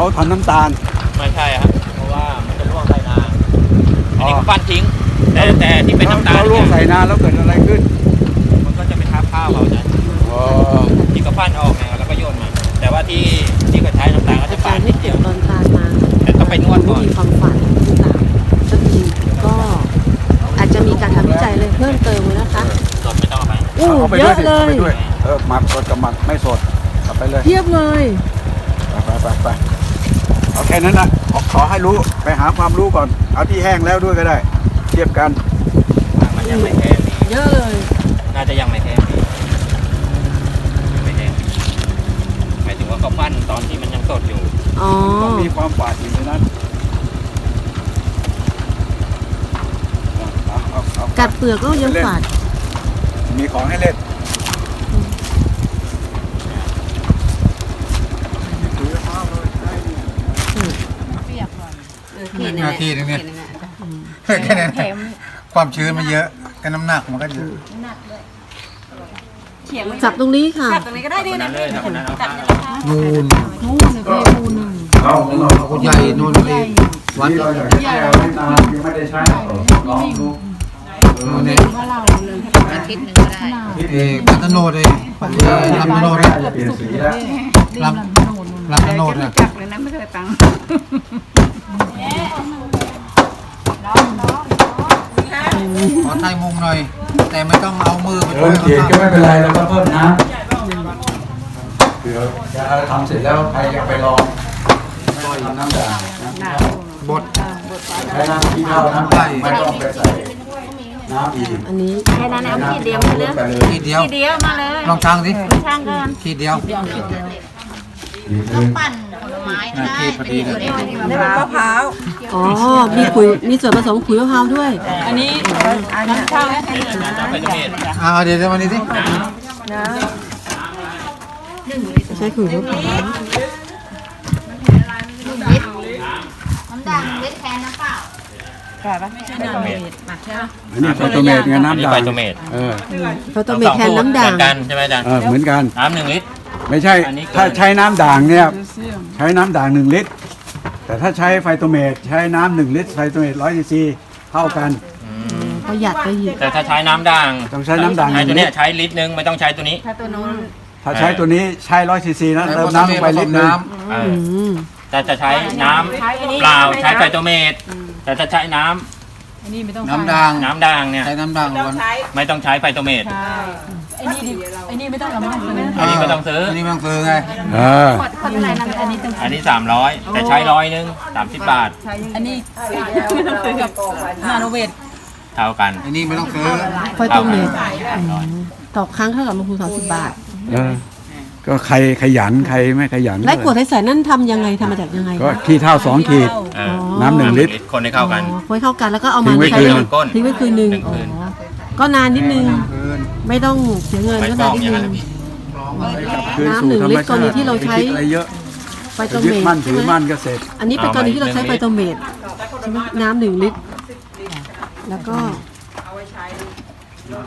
เขาทำน้ำตาล ไม่ใช่ครับ เพราะว่ามันจะร่วงใส่นาอันนี้ก็ปั้นทิ้ง แต่แต่ที่เป็นน้ำตาลเขาลวกเนี่ยใส่นาแล้วเกิดอะไรขึ้น มันก็จะไปทับข้าวเขาจะอ๋อที่ก็ปั้นออกไงแล้วก็โยนมา แต่ว่าที่ที่เขาใช้น้ำตาลก็อาจะจาปั้รนย์นิให้ดเก็เดีบยวตอนตาลมา แต่ต้องไปนวดก่อนมีความฝันที่ตามสักทีก็อาจจะมีการทำวิจัยเลยเพิ่มเติมเลยนะคะสดไม่ต้องเอาไปอู้เอาไปเยด้วยอะสิเลเอาไปยด้วยเออหมักสดกับหมักไม่สดเอาไปเลยเทียบเลย ไปไปไปไป เอาแค่นั้นนะขอขอให้รู้ไปหาความรู้ก่อน เอาที่แห้งแล้วด้วยก็ได้ เทียบกัน มันยังไม่แห้งดีเยอะเลยน่าจะยังไม่แห้งดียังไม่แห้งดีหมายถึงว่าเขาปั้นตอนที่มันยังสดอยู่ อ๋อ ต้องมีความฝาดอยู่ในนั้นเอาเอาเอากัดเปลือกก็ยังฝาดมีของให้เล่นถือข้าวเลยได้ เนี่ยหน้าที่นึงเนี่ยแค่นั้นความชื้นมันเยอะก็น้ำหนักมันก็เยอะจับตรงนี้ค่ะตรงนี้ก็ได้ดีคนนะนั้นเลยนะคนนั้นเอาข้าวนูนเอาของเราใหญ่นูนเลยวัดที่เราอยากจะแช่ไว้นานยังไม่ได้ใช้ลองดูนูนเนี่ยอาทิตย์หนึ่งก็ได้เอ่อปัตตโนดเลยเอ่อลำตโนดเลยจะเปลี่ยนสีแล้วลำลำตโนดนะจักเลยนะไม่เคยตังค์ ขอไทยมุงหน่อย แต่ไม่ต้องเอามือไปเออเขียนก็ไม่เป็นไรเราก็เพิ่มน้ำเดี๋ยวจะทำเสร็จแล้วใครอยากไปลองก็ทำน้ำด่างนะบดใช้น้ำที่เท่าน้ำได้ไม่ต้องไปใส่น้ำอีกอันนี้แค่นั้นนะขีดเดียวมาเลยไปเลยขีดเดียวขีดเดียวมาเลยลองช่างสิช่างกันขีดเดียว ต้องปั่นผลไม้นะขีดพอดีเลยได้มะพร้าวอ๋อ มีขุยมีส่วนผสมขุยมะพร้าวด้วย อันนี้อันนี้ข้าวน้ำไปตรงนี้อ่าเดี๋ยวเดี๋ยววันนี้สิใช้ขุยมะพร้าวน้ำด่างเล็ดแทนน้ำเปล่าไม่ใช่น้ำเม็ดหมักใช่ไหมอันนี้ไฟโตเมตไงน้ำด่างไฟโตเมตเออฟาโตเมทแทนน้ำด่างเหมือนกันใช่ไหมอาจารย์เออเหมือนกันน้ำหนึ่งลิตร ไม่ใช่ อันนี้เกิน ถ้าใช้น้ำด่างเนี่ยใช้น้ำด่างหนึ่งลิตร แต่ถ้าใช้ไฟโตเมตใช้น้ำหนึ่งลิตรไฟโตเมตร้อยซีซีเท่ากัน ประหยัดไปอีกแต่ถ้าใช้น้ำด่างต้องใช้น้ำด่าง ใช้ตัวเนี้ยหนึ่งลิตรใช้ลิตรหนึงไม่ต้องใช้ตัวนี้ ถ้าตัวนู้นถ้าใช้ตัวนี้ใช้ร้อยซีซีนะเติมน้ำลงไปลิตรหนึงน้เออือมแต่จะใช้น้ำเปล่าใช้ไฟโตเมตแต่ถ้าใช้น้ำอันนี้ไม่ต้องำน้ำด่างน้ำด่างเนี่ยใช้น้ำด่างวันไม่ต้องใช้ไฟโตเมตใช่ ไอ้นี่ดิไอ้นี่ไม่ต้องเราไม่ต้องซื้ออันนี้ไม่ต้องซื้อ อันนี้ไม่ต้องซื้อไงเออขวดขวดอะไรนั่นอันนี้ต้องอันนี้สามร้อยแต่ใช้ร้อยหนึงสามสิบบาท อันนี้ไม่ต้องซื้อกับนาโนเวทเท่ากันอันนี้ไม่ต้องซื้อไฟโตเมทต่อครั้งเท่ากับลงทุนสามสิบบาท เออก็ใครขยันใครไม่ขยันและขวดใสๆนั่นทำยังไงทำมาจากยังไงก็ขี้เท่าสองขีด เออน้ำหนึ่งลิตร คนให้เข้ากัน อ๋อไว้เข้ากันแล้วก็เอามาทิ้งไว้ใช้คืนได้ก้นทิ้งไว้คืนหนึ่งหนึ่งอ๋อคืนก็นานนิดนึงคืน ไม่ต้องเสียเงินไม่ก็ฟ้นาอนงนิดอย่างนึนั้นงเลยพี่ คืนน้ำสู่หนึ่งธรรลิมตรกรณีชาติที่เราใช้ไม่คิดอะไรเยอะไฟโตยึเมดทมั่นถือใช่ไหมมั่นก็เสร็จ อันนี้เป็นกรณีที่เราใช้ไฟโตเมทใช่ไหมน้ำหนึ่งลิตร แล้วก็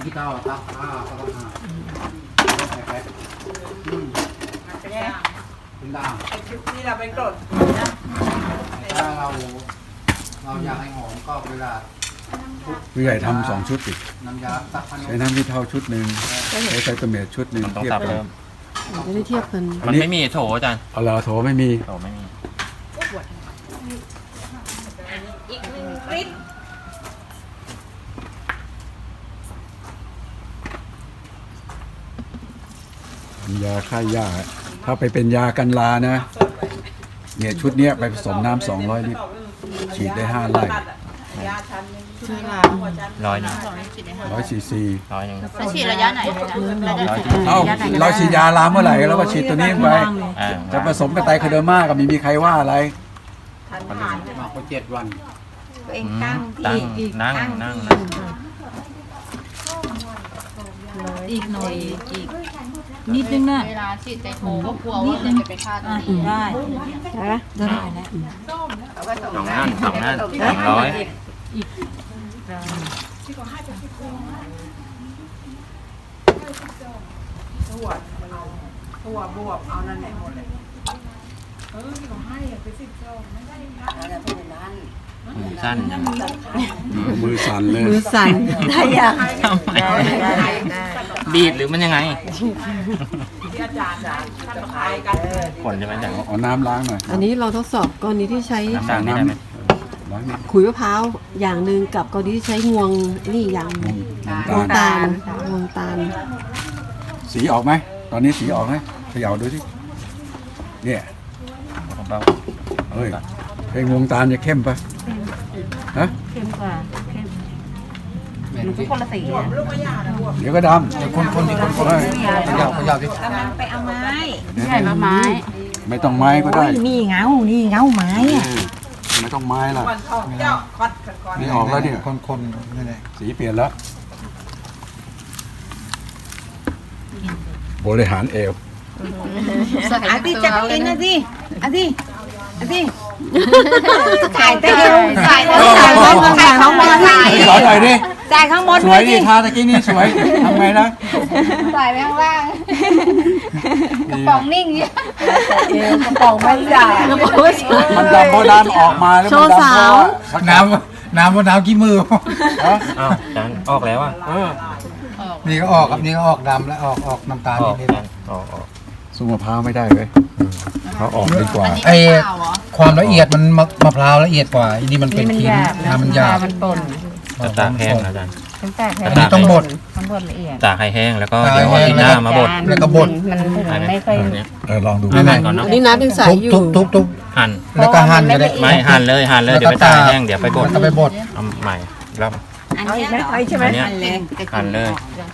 พี่เต้าตักผ้าก็ต้องหาเป็นด่างนี่เราเป็นกรดถ้าเราเราอยากให้หอมก็เวลา ผู้ใหญ่ทำสองชุดอีกน้ำยาตักพันใช้น้ำที่เท่าชุดหนึ่งใช้ไฟโตเมตชุดหนึ่งมันต้องเทียบสับกัเพิ่นมจะได้เทียบกันมันไม่มีโถอาจารย์เอาละโถไม่มีโถไม่มียาฆ่าหญ้าถ้าไปเป็นยากันลานะ เนี่ยชุดเนี้ยไปผสมน้ำสองร้อยลิตรฉีดได้ห้าไร่ ร้อยหนึงร้อยซีซีร้อยหนึงแล้วฉีดระยะไหนอาจารย์ระยะร้อยเอ้าเราฉีดยาลาเมื่อไหร่เราก็ฉีดตัวนี้ลงไป อ่าจะผสมกับไตรโคเดอร์มาก็ไม่มีใครว่าอะไรหมักไปเจ็ดวัน ตัวเองอืมตั้งตั้งที่นั่งนั่งนั่งอีกหน่อยอีก นิดนึงนะเวลาฉีดไตโคก็กลัวว่ามันจะไปฆ่าตัวเองได้ได้ไหมสองนั่นสองนั่นสองร้อย ตัวบวบเอานั่นแหละหมดเลยเมือสั้นนะมือสั่นเลยมือสั่นได้ยังทำไมดีดหรือมันยังไงผลจะมาจากเอาน้ำล้างหน่อยอันนี้เราทดสอบกรณีที่ใช้น้ำด่างได้ไหม ล้างนิดขุยมะพร้าวอย่างหนึ่งกับกรณีที่ใช้งวงนี่อย่างหนึ่งน้ำงวงตาลตาลงวงตาลสีออกไหม ตอนนี้สีออกไหมเขย่าดูสิเนี่ยของเราเฮ้ยเพลงวงตาลจะเข้มปะฮะเข้มกว่าเข้มมันก็คนละสีอะเดี๋ยวก็ดเดี๋ยวคนคนที่คนคนขยับขยับดิไปเอาไม้ำใช่ไม้ ไม่ต้องไม้ก็ได้ นี่เงา นี่เงาไม้อะ ไม่ต้องไม้ล่ะนี่ออกแล้วเนี่ย คนคนนี่แหละสีเปลี่ยนแล้ว บริหารเอว อาทิจะกินนะสิอาทิอาทิถ่ายเต้าถ่ายแล้วถ่ายแล้วถ่ายข้างบนถ่ายสอนหน่อยดิ ถ่ายข้างบนสวยดิทาตะกี้นี่สวยทำไงนะใส่ไปข้างล่างกระป๋องนิ่งเนี่ยกระป๋องไม่ใหญ่มันดำเพราะน้ำออกมาแล้วโชมันว์ดำเพสาวราะว่าน้ำน้ำว่าน้ำกี่มือฮะอ้าวจานออกแล้วอะเออนี่ก็ออกครับนี่ก็ออกดำแล้วออกออกน้ำตาลออกนิดจานออกออกสู้มะพร้าวไม่ได้เลยเขาออกดีกว่า ๆไอความละเอียดมันมะมะพร้าวละเอียดกว่าอันนี้มันเป็นชิ้นน้ำมันหยาบมันป่น จะตากแห้งนะจานมันแตกอันนี้ต้องบดมันป่นละเอียดตากให้แห้งแล้วก็ตากเดี๋ยวเอาให้ที่แห้งหน้ามาบดแล้วก็บด มันไม่ค่อยแบบเนี้ยเออลองดูให้มันก่อนเนาะอันนี้น้ำยังใสอยู่ทุบทุบทุบหั่นแล้วก็หั่นก็ได้ไม่หั่นเลยหั่นเลยเดี๋ยวไปตากแห้งเดี๋ยวไปบดแล้วก็ไปบดเอาใหม่รอบอันนี้ไอ้ใช่ไหมอันเนี้ยหั่นเลย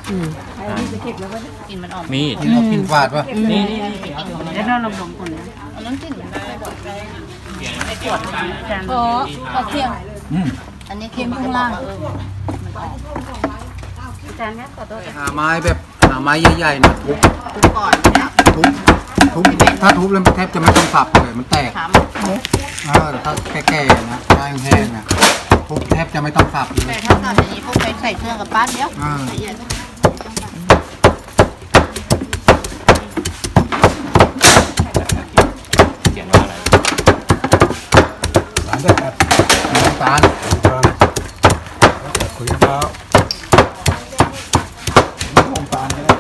อืมหั่นกินมันออกมีดกินเอากินฟาดวะนี่นี่แล้วเราลงลงคนนะอันนั้นกลิ่นมันไม่บอกขอขอเคียง อืมอันนี้เค็มข้างล่างเออจานนี้ขอโทษหาไม้แบบหาไม้ใหญ่ๆนะทุบทุกก่อนเนี่ยทุบทุบถ้าทุบแล้วมันแทบจะไม่ต้องสับเลยมันแตกถามอ่าแต่ถ้าแก่ๆนะไม้แห้งๆนะทุบแทบจะไม่ต้องสับเลแต่ยถ้าตอนนี้พวกไปใส่เครื่องกับป้าเดียวอ่าละเอียด เขียนว่าอะไร สารได้แปด น้ำตาล คุยมะพร้าววงตาลก็ได้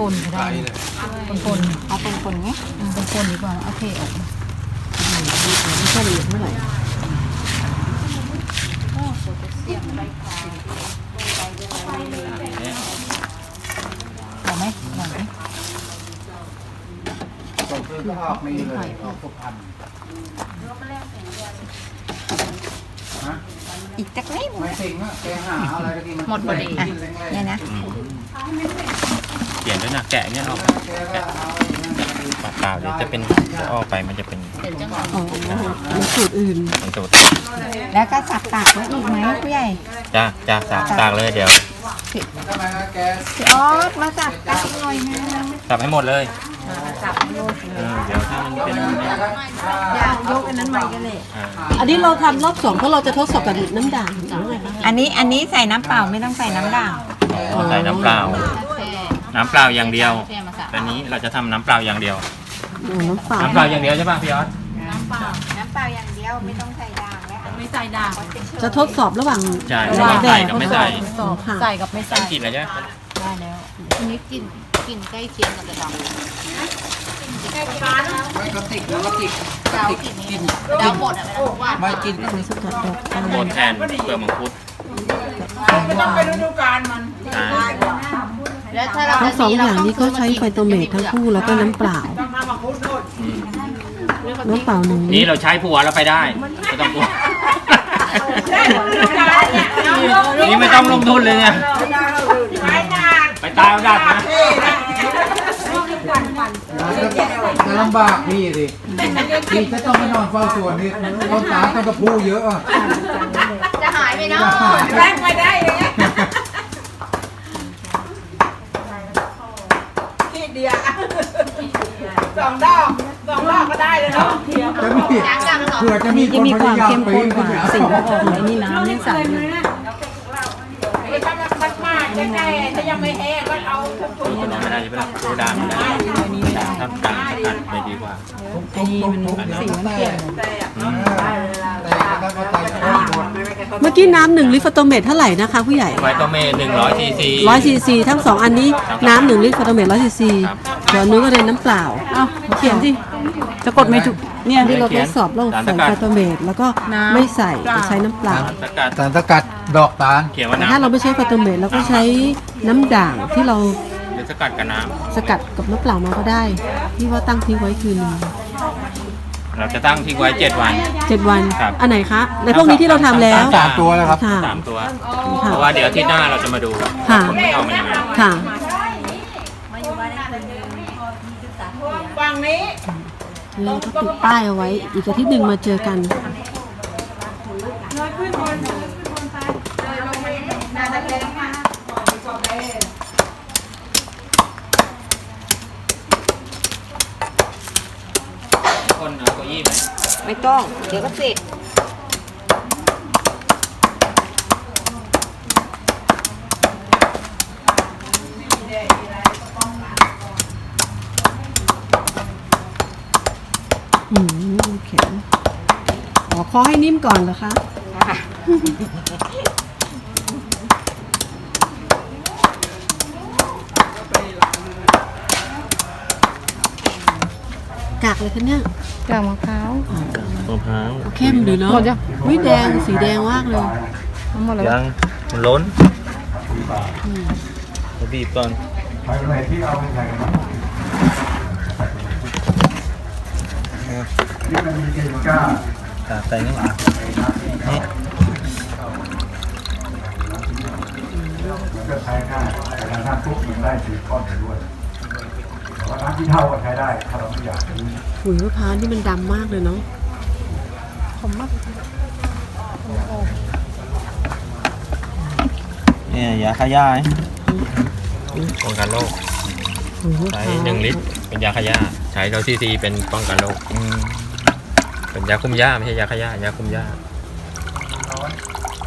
ป่นก็ได้ป่นเอาป่นป่นไงเป็นป่นดีกว่าโอ เคออกไม่ค่อยละเอียดเท่าไหร่หอมไหมหอมไหมส่งคืนก็ออกนี่เลยออกพวกพันอีกจักนิดไม่จริงอะแกหาอะไรก็ดีมันหมดพอดีอะเนี่ยนะเขียนด้วยนะแกะเนี่ยออกแกะ ปากเปล่าเดี๋ยวจะเป็นจะออกไปมันจะเป็นเห็นจังหวะอ๋อมีสูตรอื่น เป็นสูตรแล้วก็สับปากไว้อีกไหมผู้ใหญ่จ้าจ้าตากตากเลยเดี๋ยวทำไมนะแกพี่ออสมาสับกันหน่อยนะสับให้หมดเลยสับโยกเออเดี๋ยวถ้ามันเป็นอย่างนี้อยากยกอันนั้นใหม่กันเลยอ่าอันนี้เราทำรอบสองเพราะเราจะทดสอบกับน้ำด่างหรือไงคะอันนี้อันนี้ใส่น้ำเปล่าไม่ต้องใส่น้ำด่างใส่น้ำเปล่าแค่ น้ำเปล่าอย่างเดียวแค่มาสับตอนนี้เราจะทำน้ำเปล่าอย่างเดียวอ๋อน้ำเปล่าน้ำเปล่าอย่างเดียวใช่ป่ะพี่ออสน้ำเปล่า น้ำเปล่าอย่างเดียวไม่ต้องใส่ด่างแล้วไม่ใส่ด่างจะทดสอบระหว่างใช่ระหว่างใส่กับไม่ใส่สอบค่ะใส่กับไม่ใส่ กินอะไรใช่ไหมได้แล้วอันนี้กลิ่นกลิ่นใกล้เคียงกับกระดองไม่ก็ติกแล้วก็ติกดาวกลิ่นนี้ดาวหมดอะไม่ต้องว่าไม่กินสวยสกัดดอกตาลโบนแทนเปลือกมังคุดไม่ต้องไปฤดูกาลมัน ใช่แล้วถ้าเรา ทั้งสองอย่างนี้ก็ใช้ไฟโตเมททั้งคู่แล้วก็น้ำเปล่าอืมน้ำเปล่าหนึ่งนี่เราใช้ผัวเราไปได้ไม่ต้องกลัวนี่ไม่ต้องลงทุนเลยเนี่ยไปตายเอาดัดนะจะลำบากพี่สิพี่จะต้องไปนอนเฝ้าสวนนี่ต้นตาลต้นกระพูเยอะอะจะหายไปเนาะแรงไม่ได้เลยที่เดียว สองดอกสองดอกก็ได้เลยเนาะจะมีเผื่อจะมีคนพยายามปีนขึ้นไปสิ่งที่ออกไหนนี่น้ำยังใสอยู่ถ้ามันมากๆใกล้ๆถ้ายังไม่แห้งก็เอาทุกตัวนั้นไม่ได้ใช่ไหมล่ะตัวด่างไม่ได้ด่างถ้าด่างสกัดไม่ดีกว่าอันนี้มันสีมันเปลี่ยนแต่ถ้าก็ใจก็หมดเมื่อกี้น้ำหนึ่งลิตรฟอโตเมตเท่าไหร่นะคะผู้ใหญ่ไวโตเมหนึ่งร้อยซีซีร้อยซีซีทั้งสองอันนี้น้ำหนึ่งลิตรฟอโตเมตร้อยซีซี ครับส่วนนู้นก็เป็นน้ำเปล่า เอ้าเขียนสิจะกดไม่ถูกเนี่ย ที่เราทดสอบระบบใส่ฟอโตเมตแล้วก็ไม่ใส่ใช้น้ำเปล่า สกัดสารสกัดดอกตาลเขียนว่าแต่น้ำถ้าเราไม่ใช้ฟอโตเมตเราก็ใช้น้ำด่างที่เราหรือสกัดกับน้สกัดกับน้ำเปล่ามาก็ได้ที่ว่าตั้งทิ้งไว้คืนหนึงำเราจะตั้งทิ้งไว้เจ็ดวัน เจ็ดวัน ครับ อันไหนคะในพวกนี้ที่เราทำแล้ว สามตัวแล้วครับ ค่ะ สามตัว เพค่ะราะว่าเดี๋ยวอาที่หน้าเราจะมาดูค่ะ ผลไม่ออกมายังไงค่ะ งนี้เราก็ติดป้ายเอาไว้ อีกอาทิตย์หนึ่งมาเจอกันคนเอาเก้าอี้ไหมไม่ต้อง เดี๋ยวก็เสร็จ อ๋อเคอให้นิ่มก่อนเหรอคะกากเลยคะเนี่ยกากมะพร้าวมะพร้าวเข้มดีเนาะหมดยังวิแดงสีแดงมากเลยหมดแล้วยังมันล้นเราบีบก่อนไปเป็นไรที่เอาไปใส่กันนี่มันมีเกมก้า ตาใส่ข้างหลังมันก็ใช้ง่ายแต่ถ้าน้ำปุ๊บมันได้สีก้อนไปด้วยแต่ว่าน้ำที่เท่าก็ใช้ได้ ถ้าเราไม่อยากจะรู้หุยมะพร้าวนี่มันดำมากเลยเนาะเนี่ยยาฆ่าหญ้าป้องกันโรคหุยมะพใช้ร้าวหนึ่งลิตรเป็นยาฆ่าหญ้าใช้เราซีซีเป็นป้องกันโรค เป็นยาคุมหญ้าไม่ใช่ยาฆ่าหญ้ายาคุมหญ้า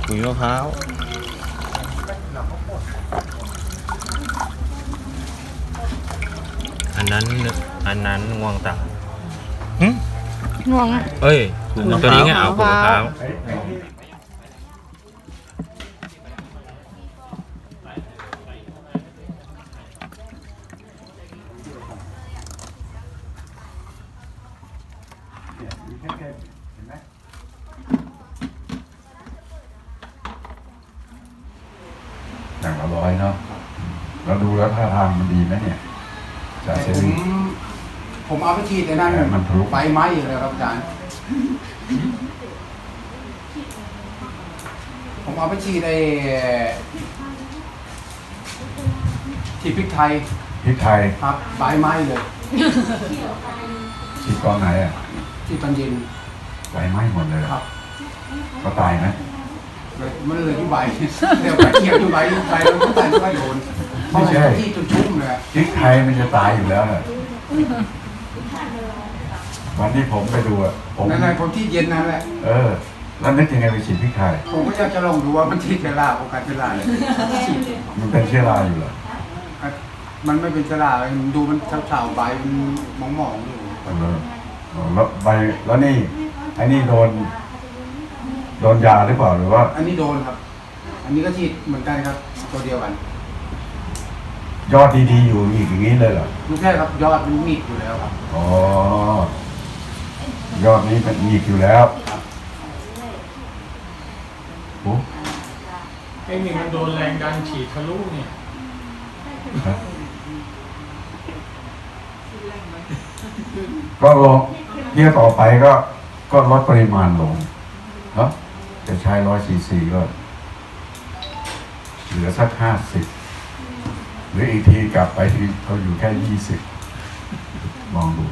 ปุ๋ยมะพร้าวอันนั้นอันนั้นงวงเต่าง่วงอะ เอ้ยตัวนี้ไงเอาปุ๋ยมะพร้าว อย่างละร้อยเนาะเราดูแล้วท่าทางมันดีไหมเนี่ยจะแต่เซ็ผน มผมเอาไปฉีดในนั้นแต่มันทะลุ ไฟไหม้เลยครับอาจารย์ ผมเอาไปฉีดในฉีดพริกไทยพริกไทยครับใบไหม้เลยฉีดกองไหนอะ ฉีดตอนเย็นไฟไหม้หมดเลยครับก็ตายไหมเลยมันเหลยที่ใบเดี๋ยวไปเกี่ยวที่ใบใบมันก็ตายไม่โดนเพราะมันที่จนชุ่มเลยอะพริกไทยมันจะตายอยู่แล้วน่ะวันที่ผมไปดูอะผมนั่นแหละคนที่เย็นนั่นแหละ เออ แล้วนึกยังไงไปฉีดพริกไทย ผมก็อยากจะลองดูว่ามันฉีดเชื้อราโอกาสเชื้อราเลยฉีดมันเป็นเชื้อราอยู่เหรอมันไม่เป็นเชื้อราเลยมันดูมันเฉาๆใบมันหมองๆอยู่ เออ แล้วใบแล้วนี่ไอ้นี่โดน โดนยาหรือเปล่าหรือว่า อันนี้โดนครับ อันนี้ก็ฉีดเหมือนกันครับ ตัวเดียวกัน ยอดดีๆอยู่อีกอย่างนี้เลยเหรอไม่ใช่ครับยอดมันมีดอยู่แล้วครับ อ๋อยอดนี้เป็นมีกอยู่แล้วโอ้ไอ้นี่มันโดนแรงดันฉีดทะลุเนี่ยฮะก็ลงเที่ยวต่อไปก็ก็ลดปริมาณลงเนาะจะใช้ร้อยซีซีก็ เหลือสักห้าสิบรืออีกทีกลับไปที่เขาอยู่แค่ยี่สิบมองดู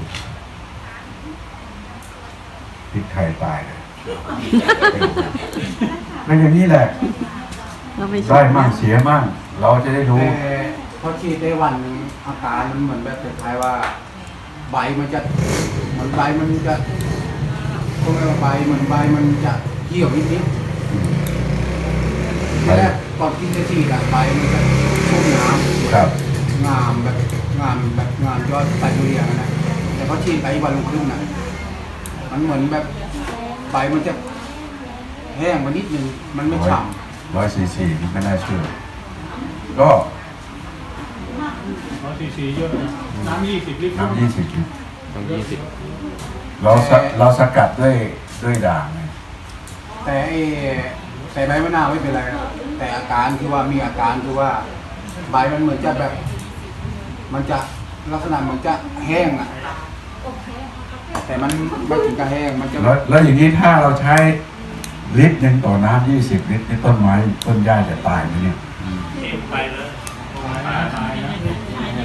พริกไทยตายเลยเป็นอย่างนี้แหละ เราไปได้มั่งเสียมั่ง เราจะได้รู้ แต่พอฉีดได้วันหนึ่งอาการมันเหมือนแบบคล้ายๆว่า ใบมันจะเห มือนใบมันจะตรงนี้ว่าใบเหมือนใบมันจะเหี่ยวนิดๆทีแรกก่อนกินจะฉีดอะใบมันจะชุ่มน้ำครับ งามแบบงามแบบงามยอดไตทุเรียนนะแต่พอฉีดไปวันรุ่งขึ้นน่ะมันเหมือนแบบใบมันจะแห้งมานิดนึงมันไม่ฉ่ร้อยสี่สี่นี่ไม่น่าเชื่อ ก็ร้อยซีซีเยอะนะน้ำยี่สิบลิตรน้ำยี่สิบต้องยี่สิบ เราสะเราสกัดด้วยด้วยด่างไงำแต่ไอ้แต่ใบมะนาวไม่เป็นไรนะแต่อาการคือว่ามีอาการคือว่าใบมันเหมือนจะแบบ มันจะลักษณะเหมือนจะแห้งอะ แต่มันไม่ถึงกับแห้งมันจะแล้วแล้วอย่างนี้ถ้าเราใช้ลิตรหนึ่งต่อน้ำยี่สิบลิตรนี่ต้นไม้ต้นหญ้าจะตายไหมเนี่ยไปเลยตายตายนะ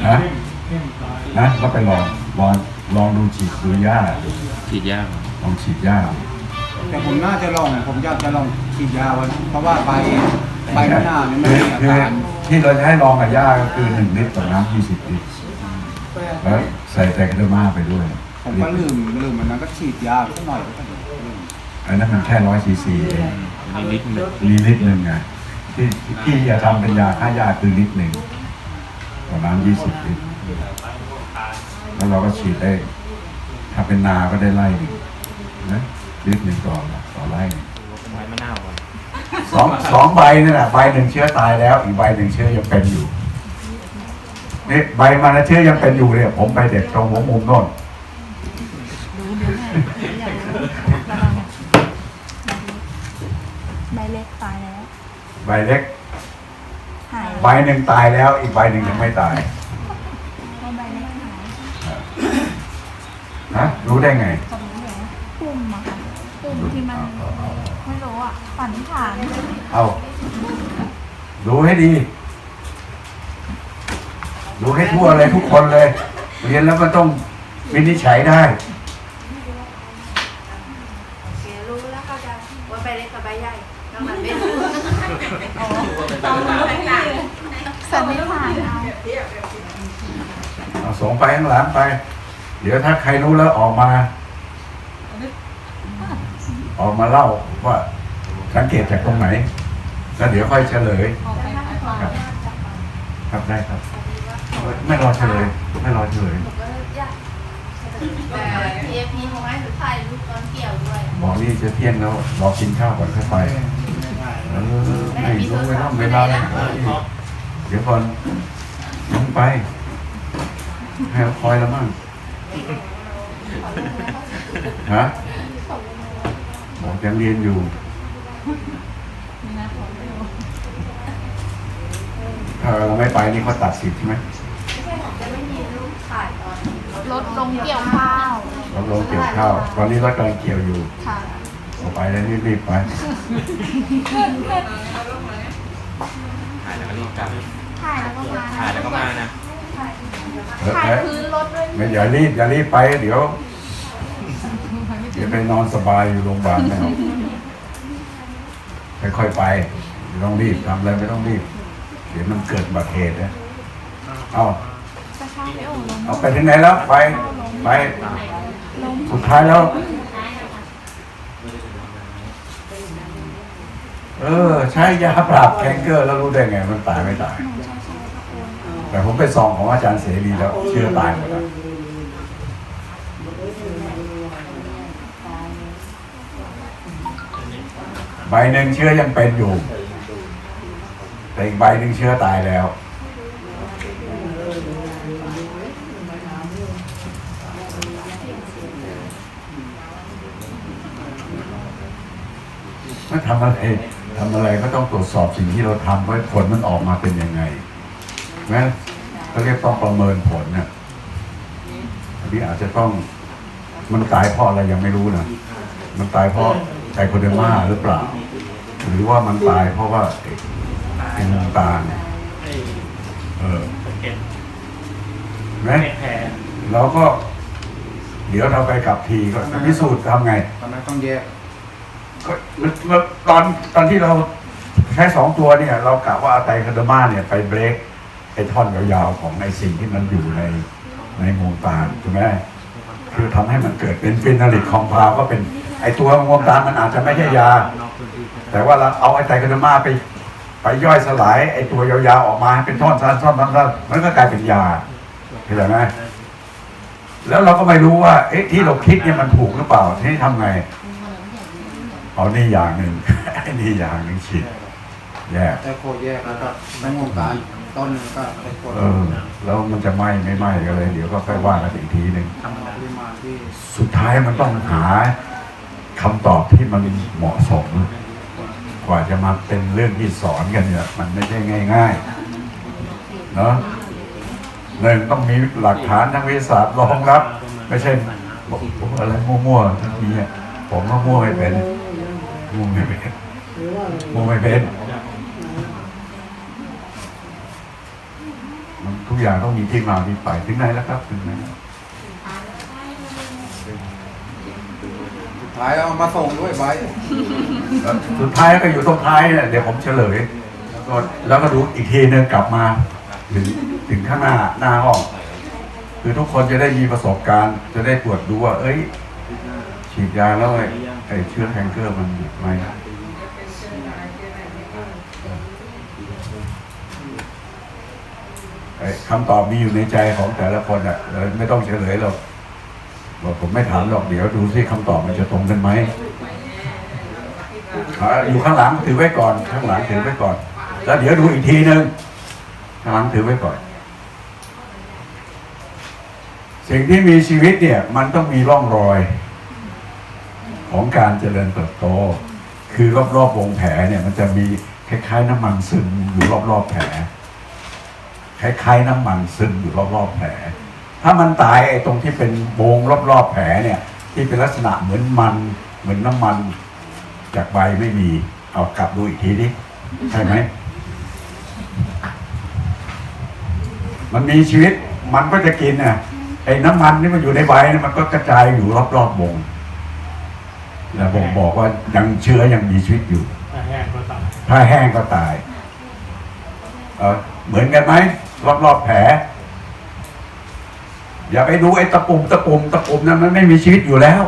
นะเข้มตายนะก็ไปลองลอง ลองดูฉีดดูหญ้าฉีดยาลองฉีดหญ้าแต่ผมน่าจะลองผมอยากจะลองฉีดยาวันเพราะว่าใบใบมะนาวเนี่ยมันคือมีอาคือการที่เราจะให้ลองกับหญ้าก็คือหนึ่งลิตรต่อน้ำยี่สิบลิตรแล้วใส่ไตรคเดอร์มาไปด้วยผมก็ลืมลืมมันนั้นก็ฉีดยาสักหน่อยก็ได้ลืมอันนั้นมันแค่ร้อยซีซีเองมีลิตรหนึ่งมีลิตรหนึ่งไงที่ที่จะทำเป็นยาฆ่าหญ้าคือลิตรหนึ่งต่อน้ำยี่สิบลิตร แล้วเราก็ฉีดได้ถ้าเป็นนาก็ได้ไล่หนึ่งนะลิตรหนึ่งต่อต่อไร่หนึ่งไม้มะนาวก่อนสองสองใบนี่แหละใบหนึ่งเชื้อตายแล้ว อีกใบหนึ่งเชื้อยังเป็นอยู่นี่ใบมันนะเชื้อยังเป็นอยู่เนี่ยผมไปเด็ดตรงหัวมุมโน่นใบเล็กตายแล้ว ใบเล็กหายใบหนึ่งตายแล้ว อีกใบหนึ่งยังไม่ตาย เพราะใบเล็กหาย นะรู้ได้ไงปุ่มอะค่ะปุ่มที่มันไม่รู้อะฝันผ่านเอาดูให้ดี ดูให้ทั่วเลยทุกคนเลย เรียนแล้วก็ต้องวินิจฉัยได้รู้แล้วเขาจะว่าใบเล็กกับใบใหญ่แล้วมันไม่รู้สันนิษฐานเอาเอาส่งไปข้างหลังไป เดี๋ยวถ้าใครรู้แล้วออกมา ออกมาเล่าว่าสังเกตจากตรงไหน แล้วเดี๋ยวค่อยเฉลย ครับครับได้ครับ ไม่รอเฉลย ไม่รอเฉลยผมก็อยากแต่พีเอพีเขาให้หนูถ่ายรูปตอนเกี่ยวด้วยบอกนี่จะเที่ยงแล้วรอกินข้าวก่อนค่อยไปเออไม่รู้เวลาเวลาเลยเดี๋ยวก่อนยังไปให้เขาคอยแล้วมั่ง ฮะบอกยังเรียนอยู่ถ้าเราไม่ไปนี่เขาตัดสิทธิ์ใช่ไหมจะไม่มีรูปถ่ายตอนรถลงเกี่ยวข้าวเราลงเกี่ยวข้าว ตอนนี้รถกำลังเกี่ยวอยู่ค่ะออกไปแล้วรีบๆไปถ่ายแล้วก็รีบกลับถ่ายแล้วก็มาถ่ายแล้วก็มานะเออ ถ่ายเอ๊ะพื้นรถด้วยไม่อย่ารีบอย่ารีบไปเดี๋ยว เดี๋ยวไปนอนสบายอยู่โรงพยาบาลแล้วค่อยๆไปไม่ต้องรีบทำอะไรไม่ต้องรีบ เดี๋ยวมันเกิดอุบัติเหตุนะเอาจะเข้าไปโอ่งลงเอาไปที่ไหนแล้วไปไปสุดท้ายแล้ว เออ ใช้ยาปราบแคนเกอร์แล้วรู้ได้ไง มันตายไม่ตาย แต่ผมไปส่องของอาจารย์เสรีแล้วเชื่อตายหมดแล้วใบหนึ่งเชื้อยังเป็นอยู่ แต่อีกใบหนึ่งเชื้อตายแล้ว ถ้าทำอะไรทำอะไรก็ต้องตรวจสอบสิ่งที่เราทำว่าผลมันออกมาเป็นยังไง แม้เขาเรียกต้องประเมินผลนะอันนี้อาจจะต้องมันตายเพราะอะไรยังไม่รู้นะ มันตายเพราะไตโคเดอร์มาหรือเปล่า หรือว่ามันตายเพราะว่าไอ้ไอ้น้ำตาลเนี่ยเออเห็นไหมเห็นแผลเราก็ เดี๋ยวเราไปกับทีก็พิสูจน์ทำไง ตอนนั้นต้องแยกก็เมื่อตอนตอนที่เราใช้สองตัวเนี่ย เรากะว่าเอาไตรคาร์ดมาเนี่ยไปเบรก ไอ้ท่อนยาวๆของไอ้สิ่งที่มันอยู่ในในงวงตาลถูกไหมคือทำให้มันเกิดเป็นฟินาลิกคอมพาวก็เป็น ไอ้ตัวงวงตาลมันอาจจะไม่ใช่ยา แต่ว่าเราเอาไอ้ไตรคาร์ดมาไป ไปย่อยสลายไอ้ตัวยาวๆออกมาเป็นท่อนสั้นๆท่อนสั้นๆมันก็กลายเป็นยาเข้าใจไหมแล้วเราก็ไม่รู้ว่าเอ๊ะที่เราคิดเนี่ยมันถูกหรือเปล่าทีนี้ทำไงเอานี่อย่างหนึ่งนี่อย่างหนึ่งฉีดแย่แต่โคแยกแล้วก็น้ำวงการ ต้นหนึงก็ไอ้โคเออแล้วมันจะไหม้ไม่ไหม้ก็เลย เดี๋ยวก็ค่อยว่ากันอีกทีหนึ่งทำปริมาณที่สุดท้ายมันต้องหาคำตอบที่มันเหมาะสม กว่าจะมาเป็นเรื่องที่สอนกันเนี่ยมันไม่ใช่ง่ายๆเนาะหนึ่งต้องมีหลักฐานทางวิทยาศาสตร์รองรับ ไม่ใช่บอกบอกอะไรมั่วๆทั้งนี้อะผมก็มั่วไม่เป็นมั่วไม่เป็นมั่วไม่เป็นมันทุก อย่างต้องมีที่มาที่ไปถึงไหนแล้วครับถึงไหนแล้วสุดท้ายเอามาส่งด้วยใบแล้วสุดท้ายก็อยู่ตรงท้ายเนี่ยเดี๋ยวผมเฉลย แล้วก็แล้วก็ดูอีกทีนึงกลับมาถึงถึงข้างหน้าหน้าห้องคือทุกคนจะได้มีประสบการณ์ จะได้ตรวจดูว่า เอ้ย ฉีดยาแล้วไอ้ไอ้เชื้อแคนเกอร์มันหยุดไหมไอ้ คำตอบมีอยู่ในใจของแต่ละคนอะเลยไม่ต้องเฉลยหรอกบอกผมไม่ถามหรอกเดี๋ยวดูซิคำตอบมันจะตรงกันไหมออยู่ข้างหลังถือไว้ก่อน ข้างหลังถือไว้ก่อน แล้วเดี๋ยวดูอีกทีนึงข้างหลังถือไว้ก่อน สิ่งที่มีชีวิตเนี่ย มันต้องมีร่องรอย ของการเจริญเติบโต คือรอบๆวงแผลเนี่ย มันจะมีคล้ายๆน้ำมันซึมอยู่รอบๆแผล คล้ายๆน้ำมันซึมอยู่รอบๆแผล ถ้ามันตายไอ้ตรงที่เป็นวงรอบๆแผลเนี่ย ที่เป็นลักษณะเหมือนมันเหมือนน้ำมันจากใบไม่มี เอากลับดูอีกทีดิใช่ไหมมันมีชีวิตมันก็จะกินน่ะไอ้น้ำมันที่มันอยู่ในใบเนี่ยมันก็กระจายอยู่รอบๆวงแล้วบ่งบอกว่ายังเชื้อยังมีชีวิตอยู่ ถ้าแห้งก็ตาย ถ้าแห้งก็ตาย เออเหมือนกันไหม รอบๆแผล อย่าไปดูไอ้ตะปุ่มตะปุ่มตะปุ่มนั้นมันไม่มีชีวิตอยู่แล้ว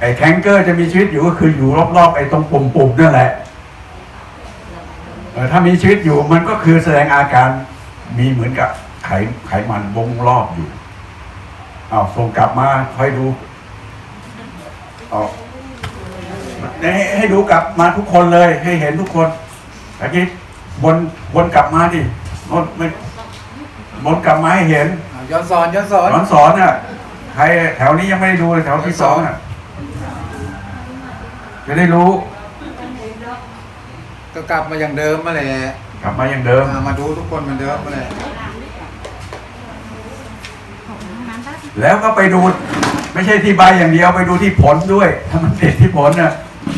ไอ้แคนเกอร์จะมีชีวิตอยู่ก็คืออยู่รอบๆไอ้ตรงปุ่มๆนั่นแหละถ้ามีชีวิตอยู่มันก็คือแสดงอาการมีเหมือนกับไขไขมันวงรอบอยู่เอาวส่งกลับมาค่อยดูเอาให้ให้ดูกลับมาทุกคนเลย ให้เห็นทุกคนตะกี้วนวนกลับมาดิ วนไม่วนกลับมาให้เห็นอะย้อนสอนย้อนสอน สอนสอนอะใครแถวนี้ยังไม่ได้ดูเลยแถวที่สองอะจะได้รู้ก็กลับมาอย่างเดิมมาแหละกลับมาอย่างเดิม อะมาดูทุกคนเหมือนเดิมมาแหละแล้วก็ไปดู ไม่ใช่ที่ใบอย่างเดียวไปดูที่ผลด้วย ถ้ามันติดที่ผลน่ะ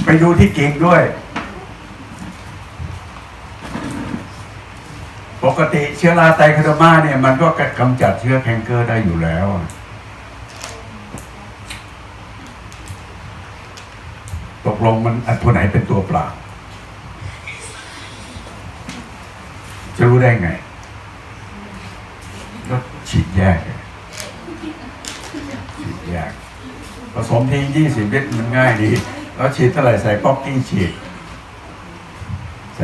ไปดูที่กิ่งด้วย ปกติเชื้อราไตคาโดมาเนี่ยมันก็กำจัดเชื้อแคนเกอร์ได้อยู่แล้วตกลงมันอันตัวไหนเป็นตัวเปล่า จะรู้ได้ไง ก็ฉีดแยก ฉีดแยก ผสมทิ้งยี่สิบลิตรมันง่ายดี แล้วฉีดเท่าไหร่ใส่ป๊อกกี้ฉีด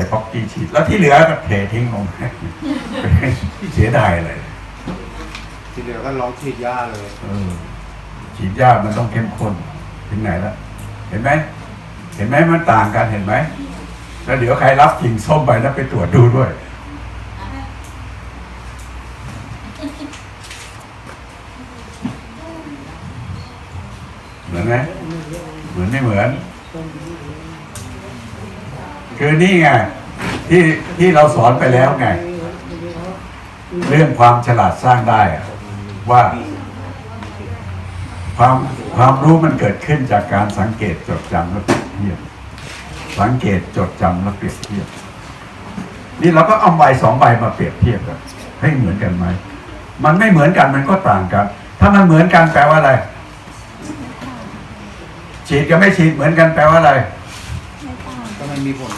ส่ป๊อกกี้ฉีด แล้วที่เหลือก็เททิ้งลงเสียดายเลย ทีเหลือก็ลองฉีดยาเลยเออฉีดยามันต้องเข้มข้นถึงไหนแล้วเห็นไหมเห็นไหมมันต่างกันเห็นไหมแล้วเดี๋ยวใครรับกิ่งส้มไปแล้วไปตรวจดูด้วย เหมือนไหมเหมือนไม่เหมือน คือนี่ไงที่ที่เราสอนไปแล้วไง เรื่องความฉลาดสร้างได้ว่าความความรู้มันเกิดขึ้นจากการสังเกตจดจำและเปรียบเทียบสังเกตจดจำและเปรียบเทียบ นี่เราก็เอาใบสองใบมาเปรียบเทียบกันให้เหมือนกันไหมมันไม่เหมือนกันมันก็ต่างกัน ถ้ามันเหมือนกันแปลว่าอะไรฉีดกับไม่ฉีดเหมือนกันแปลว่าอะไร มันมีผล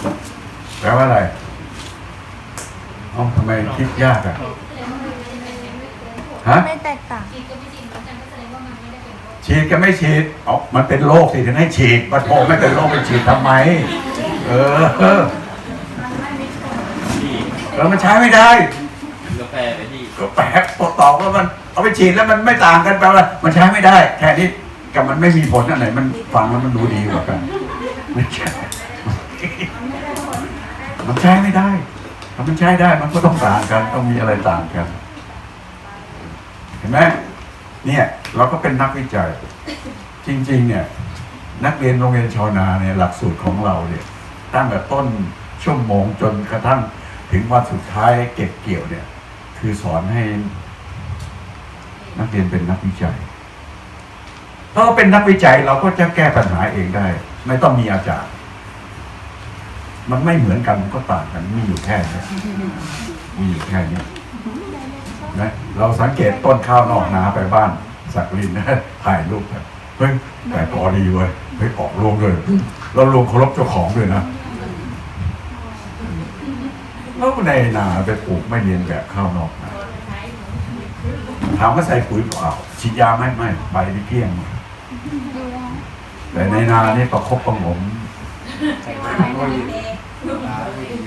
แปลว่าอะไรเอ้าทำไมคิดยากอะฮะ ไม่แตกต่าง ฉีดกับไม่ฉีดเอามันเป็นโรคสิถึงให้ฉีดปะโทไม่เป็นโรคไปฉีดทำไม เออเออแล้วมันใช้ไม่ได้ กาแฟไปที่ก็แปลกตอบว่ามันเอาไปฉีดแล้วมันไม่ต่างกันแปลว่ามันใช้ไม่ได้ แค่นี้กับมันไม่มีผลอันไหนมันฟังแล้วมันดูดีกว่ากันไม่ใช่ มันใช้ไม่ได้ถ้ามันใช้ได้ มันก็ต้องต่างกัน ต้องมีอะไรต่างกัน เห็นไหมเนี่ย เราก็เป็นนักวิจัย จริง ๆ เนี่ย นักเรียนโรงเรียนชาวนาเนี่ยหลักสูตรของเราเนี่ยตั้งแต่ต้นชั่วโมงจนกระทั่งถึงวันสุดท้ายเก็บเกี่ยวเนี่ย คือสอนให้ นักเรียนเป็นนักวิจัย ถ้าเราเป็นนักวิจัยเราก็จะแก้ปัญหาเองได้ ไม่ต้องมีอาจารย์ มันไม่เหมือนกันมันก็ต่างกันมีอยู่แค่นี้มีอยู่แค่นี้นะเราสังเกตต้นข้าวนอกนาไปบ้าน สักลินนะถ่ายรูปแบบเฮ้ยแต่กอดีเว้ยเฮ้ยออกรวงเลยแล้วรวงเคารพเจ้าของด้วยนะแล้วในนาไปปลูกไม่เรียนแบบข้าวนอกนาถามว่าใส่ปุ๋ยเปล่าฉีดยาไหมไม่ใบที่เกลี้ยงแต่ในนานี่ประคบประหงม ใช่มาหน่อย